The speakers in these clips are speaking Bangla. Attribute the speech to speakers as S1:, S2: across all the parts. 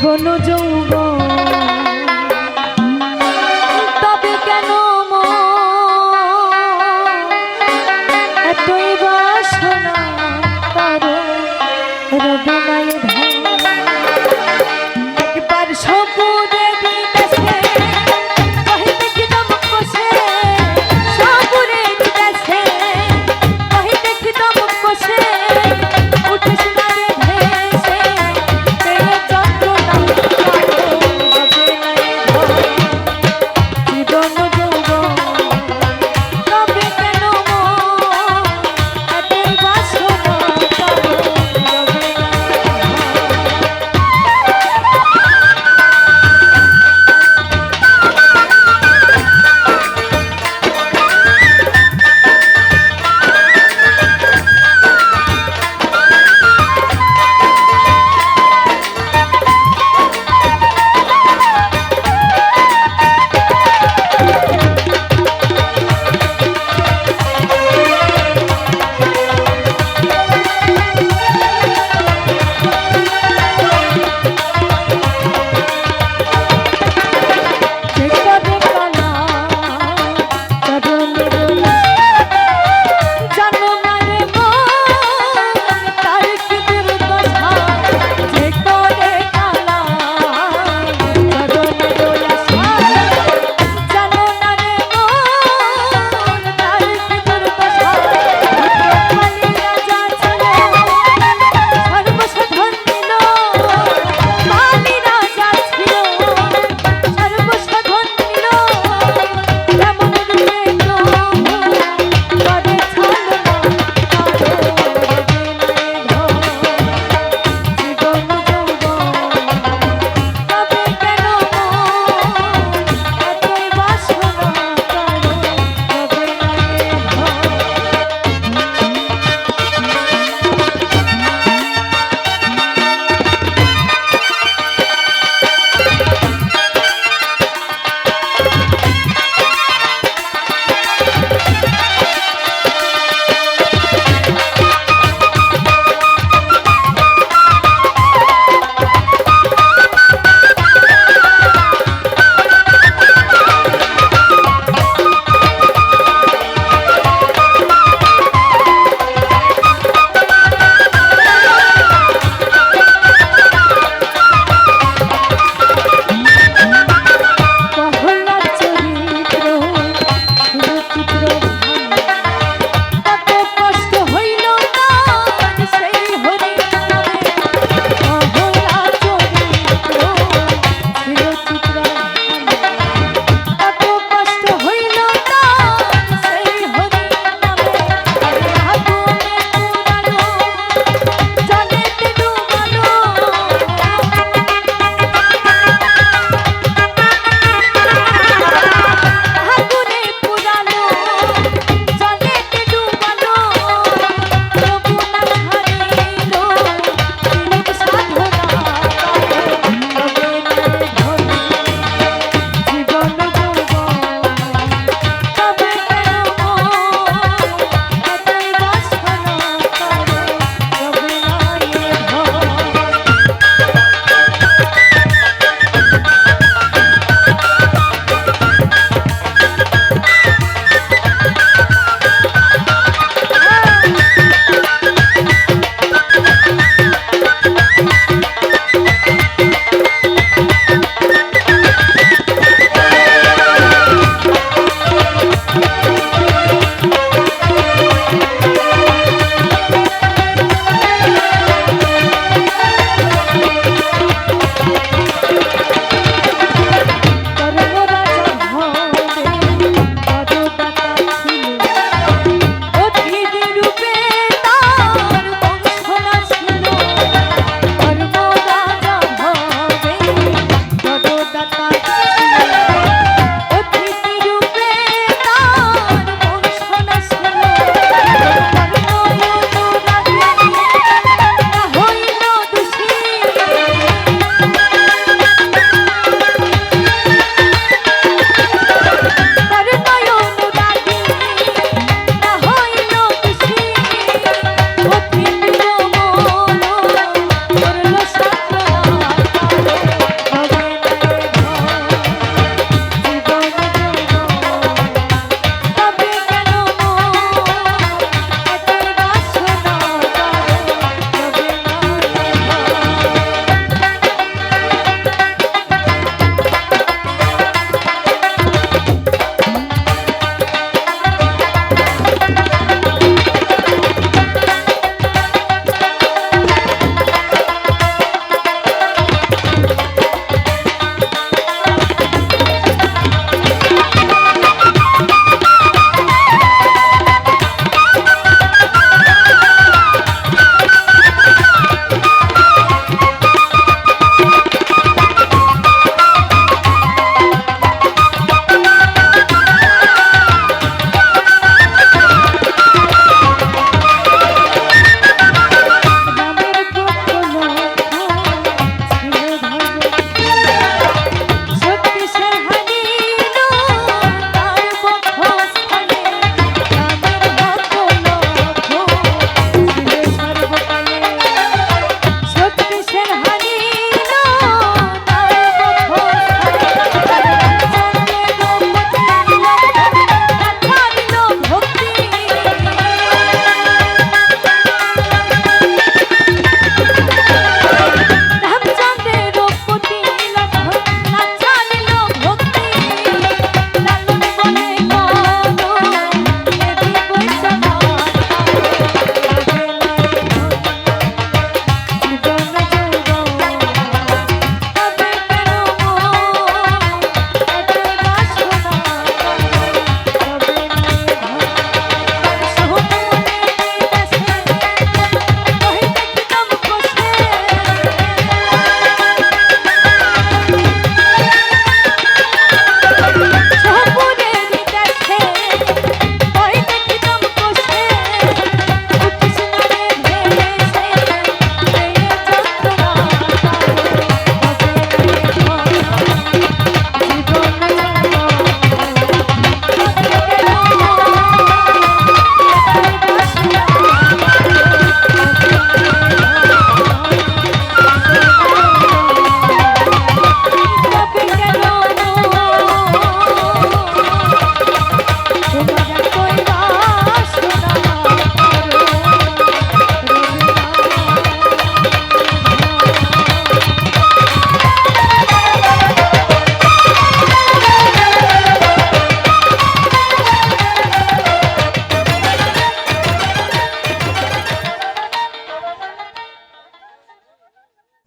S1: জীবন যৌব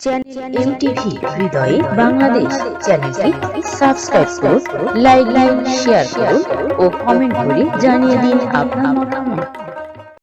S2: চ্যানেল এমটিভি হৃদয়ে বাংলাদেশ চ্যানেলটি সাবস্ক্রাইব করুন লাইক লাইক শেয়ার করুন ও কমেন্ট করে জানিয়ে দিন আপনার মতামত।